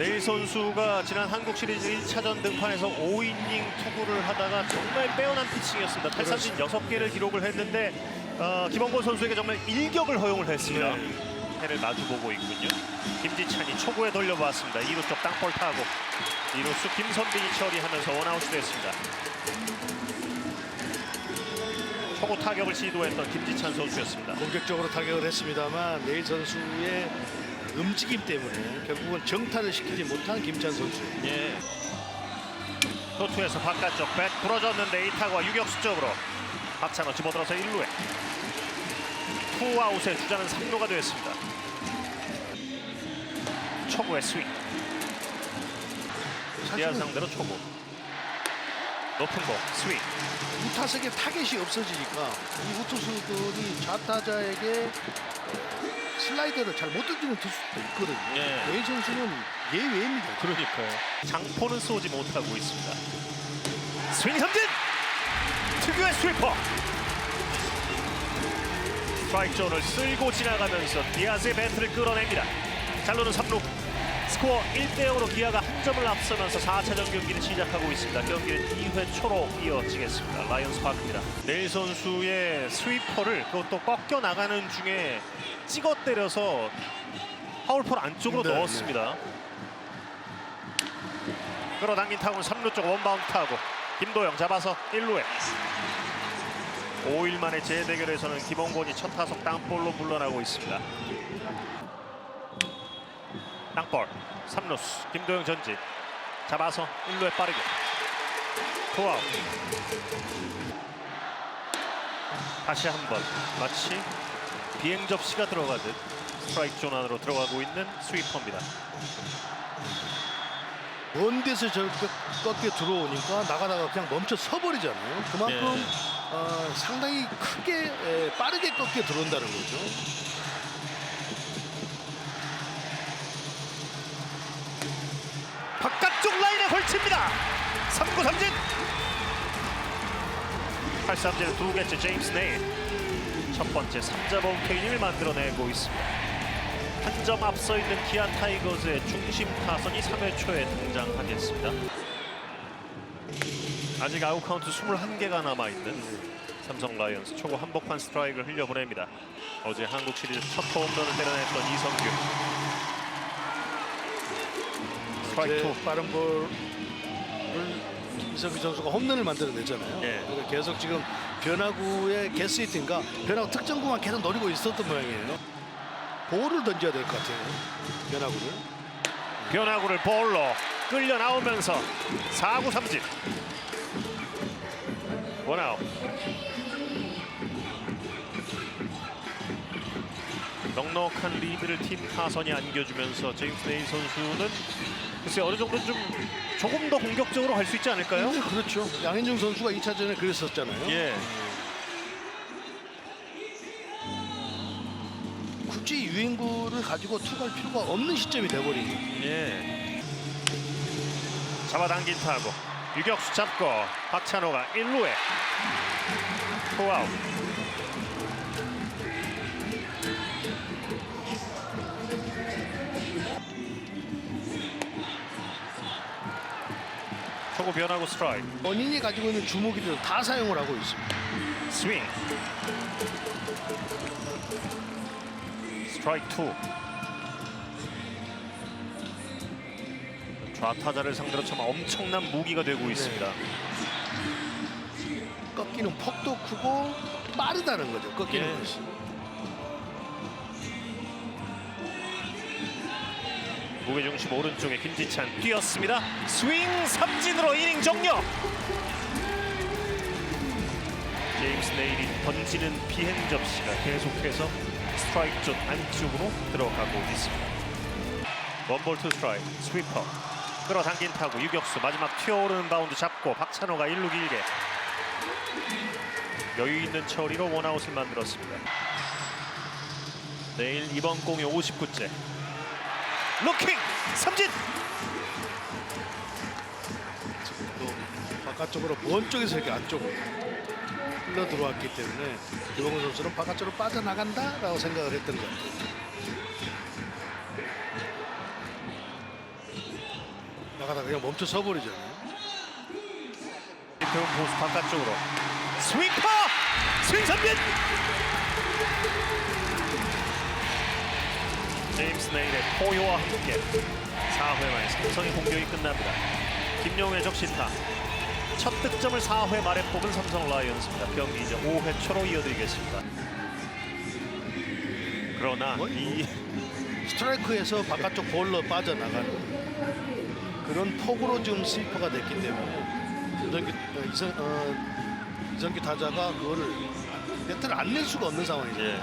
내일 선수가 지난 한국 시리즈 1차전 등판에서 5이닝 투구를 하다가 정말 빼어난 피칭이었습니다. 탈삼진 6개를 기록을 했는데 어, 김원곤 선수에게 정말 일격을 허용을 했습니다. 해를 마주보고 있군요. 김지찬이 초구에 돌려보았습니다. 2루 쪽 땅볼 타고 2루수 김선빈이 처리하면서 원아웃이 됐습니다. 초구 타격을 시도했던 김지찬 선수였습니다. 공격적으로 타격을 했습니다만 내일 선수의 움직임 때문에 결국은 정타를 시키지 못한 김찬 선수. 예. 토투에서 바깥쪽 백 부러졌는데 이 타구가 유격수 쪽으로 박찬호 집어들어서 1루에 투아웃에 주자는 3루가 되었습니다. 초구의 스윙. 기아 상대로 초구. 높은 공 스윙. 우타석에 타겟이 없어지니까 이 우투수들이 좌타자에게 슬라이더를 잘 못 던지는 투수도 있거든요. 예. 내일 선수는 예외입니다. 그러니까요. 장포는 쏘지 못하고 있습니다. 스윙 삼진! 특유의 스위퍼! 스트라이크 존을 쓸고 지나가면서 디아즈의 배트를 끌어냅니다. 잘로는 3루. 스코어 1대0으로 기아가 한 점을 앞서면서 4차전 경기를 시작하고 있습니다. 경기는 2회 초로 이어지겠습니다. 라이언스 파크입니다. 내일 선수의 스위퍼를 그것도 꺾여 나가는 중에 찍어 때려서 파울폴 안쪽으로 네, 넣었습니다. 끌어당긴 타구는 3루 쪽 원바운드 타고 김도영 잡아서 1루에 5일 만에 재대결에서는 김원곤이 첫 타석 땅볼로 물러나고 있습니다. 땅볼 3루수 김도영 전진 잡아서 1루에 빠르게 투아웃 다시 한번 마치 비행 접시가 들어가듯 스트라이크 존 안으로 들어가고 있는 스위퍼입니다. 먼 데서 저렇게 꺾여 들어오니까 나가다가 그냥 멈춰 서버리잖아요. 그만큼 네. 어, 상당히 크게 에, 빠르게 꺾여 들어온다는 거죠. 라인에 걸칩니다. 3구 삼진. 8삼진 두 개째 제임스 네일. 첫 번째 3자 범 케인을 만들어내고 있습니다. 한 점 앞서 있는 기아 타이거즈의 중심 타선이 3회 초에 등장하겠습니다. 아직 아웃 카운트 21개가 남아있는 삼성 라이언스 초구 한복판 스트라이크를 흘려보냅니다. 어제 한국 시리즈 첫 홈런을 때려냈던 이성규. 스트라이크 빠른 볼을 이성규 선수가 홈런을 만들어냈잖아요. 예. 그래서 계속 지금 변화구의 개스히트인가 변화구 특정구만 계속 노리고 있었던 모양이에요. 볼을 던져야 될 것 같아요. 변화구를. 변화구를 볼로 끌려 나오면서 4구 삼진 원아웃 넉넉한 리드를 팀 타선이 안겨주면서 제임스 네이 선수는 글쎄 어느 정도 좀 조금 더 공격적으로 갈 수 있지 않을까요? 네, 그렇죠. 양현종 선수가 2차전에 그랬었잖아요. 예. 굳이 유인구를 가지고 투갈 필요가 없는 시점이 돼버린 예. 잡아당긴 타고 유격수 잡고 박찬호가 1루에 투아웃 초구 변하고 스트라이크 본인이 가지고 있는 주먹이들 다 사용을 하고 있습니다. 스윙 스트라이크 투 좌타자를 상대로 정말 엄청난 무기가 되고 있습니다 꺾이는 폭도 크고 빠르다는 거죠. 꺾이는 예. 것이. 무게중심 오른쪽에 김지찬 뛰었습니다. 스윙 삼진으로 이닝 종료. 제임스 네일이 던지는 비행 접시가 계속해서 스트라이크 존 안쪽으로 들어가고 있습니다. 원볼 투 스트라이크 스위퍼 끌어당긴 타구 유격수 마지막 튀어오르는 바운드 잡고 박찬호가 1루 길게 여유 있는 처리로 원아웃을 만들었습니다. 내일 이번 공이 59째 루킹 삼진 또 바깥쪽으로 먼 쪽에서 이렇게 안쪽으로 흘러 들어왔기 때문에 김홍근 선수는 바깥쪽으로 빠져나간다라고 생각을 했던 것 같아요. 나가다 그냥 멈춰 서버리잖아요. 이태훈 보수 바깥쪽으로 스윙커 스윙 선빈 제임스 네일의 포효와 함께 4회 말 삼성의 공격이 끝납니다. 김용의 적시타 첫 득점을 4회 말에 뽑은 삼성 라이온즈입니다. 경기 이제 5회 초로 이어드리겠습니다. 그러나 뭐? 이 스트라이크에서 바깥쪽 볼로 빠져나가는 그런 폭으로 지금 스위퍼가 됐기 때문에 이성규, 어, 이성, 어, 이성규 타자가 그거를 네트를 안 낼 수가 없는 상황이죠. 예,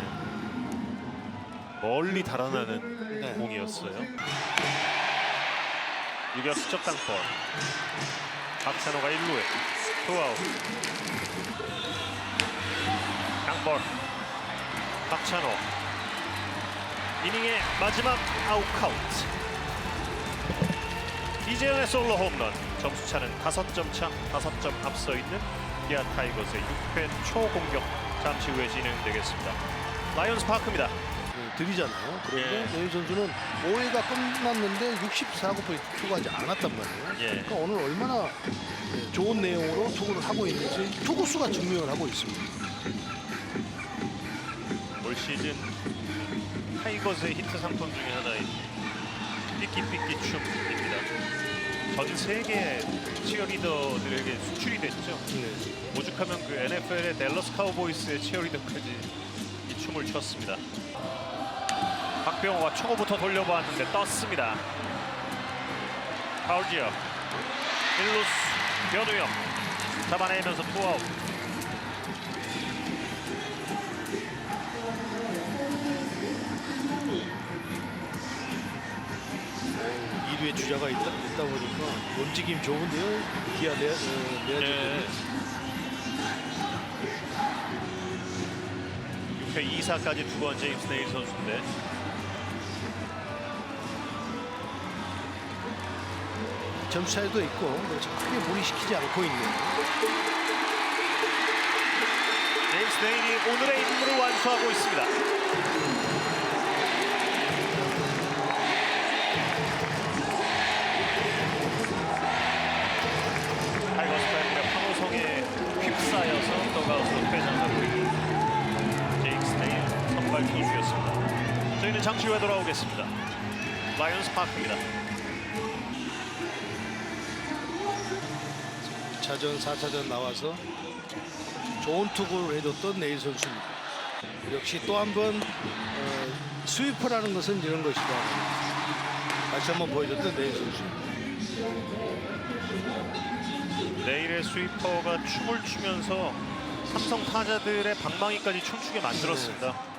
멀리 달아나는 네. 공이었어요. 유격수 적 땅볼. 박찬호가 1루에 투아웃. 땅볼. 박찬호. 이닝의 마지막 아웃 카운트. 이재현의 솔로 홈런. 점수차는 5점 차, 5점 앞서 있는 기아 타이거스의 6회 초 공격. 잠시 후에 진행되겠습니다. 라이온스 파크입니다. 그 드리잖아요. 그런데 예. 내일 선수는 5회가 끝났는데 64%에 투구하지 않았단 말이에요. 예. 그러니까 오늘 얼마나 예, 좋은 내용으로 투구를 하고 있는지 투구수가 증명을 하고 있습니다. 올 시즌 타이거즈의 히트 상품 중에 하나인 삐끼삐끼 춤입니다. 전 세계 치어리더들에게 수출이 됐죠. 네. 오죽하면 그 NFL의 댈러스 카우보이스의 치어리더까지 이 춤을 췄습니다. 박병호가 초고부터 돌려보았는데 떴습니다. 파울 지역 1루수 변우영 잡아내면서 투아웃 어, 2루에 주자가 있다, 있다 보니까 움직임 좋은데요. 기아 내, 어, 내야지. 네. 6회 2사까지 두번 제임스 네일 선수인데 점수 차이도 있고 그렇죠. 크게 무리시키지 않고 있는 제임스 네일이 오늘의 임무를 완수하고 있습니다. 타이거스 팬의 황호성에 휩싸여서 더가웃으로 퇴장하고 있는 제임스 네일 선발 투수였습니다. 저희는 잠시 후에 돌아오겠습니다. 라이언스 파크입니다. 차전 4차전 나와서 좋은 투구를 해줬던 내일 선수입니다. 역시 또 한번 어, 스위퍼라는 것은 이런 것이다. 다시 한번 보여줬던 내일 선수. 내일의 스위퍼가 춤을 추면서 삼성 타자들의 방망이까지 춤추게 만들었습니다.